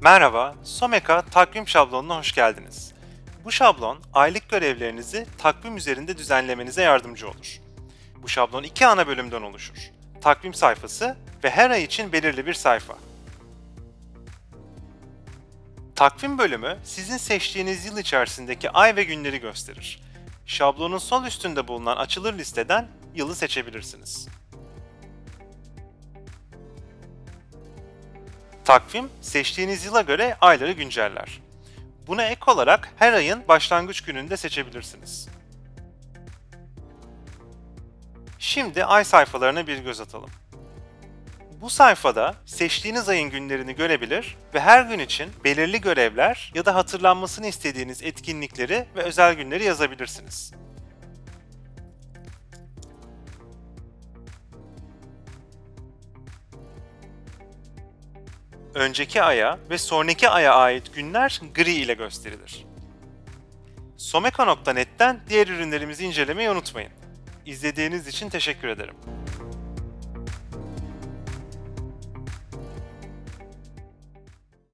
Merhaba, Someka takvim şablonuna hoş geldiniz. Bu şablon aylık görevlerinizi takvim üzerinde düzenlemenize yardımcı olur. Bu şablon iki ana bölümden oluşur. Takvim sayfası ve her ay için belirli bir sayfa. Takvim bölümü sizin seçtiğiniz yıl içerisindeki ay ve günleri gösterir. Şablonun sol üstünde bulunan açılır listeden yılı seçebilirsiniz. Takvim, seçtiğiniz yıla göre ayları günceller. Buna ek olarak her ayın başlangıç gününde seçebilirsiniz. Şimdi ay sayfalarına bir göz atalım. Bu sayfada seçtiğiniz ayın günlerini görebilir ve her gün için belirli görevler ya da hatırlanmasını istediğiniz etkinlikleri ve özel günleri yazabilirsiniz. Önceki aya ve sonraki aya ait günler gri ile gösterilir. Someka.net'ten diğer ürünlerimizi incelemeyi unutmayın. İzlediğiniz için teşekkür ederim.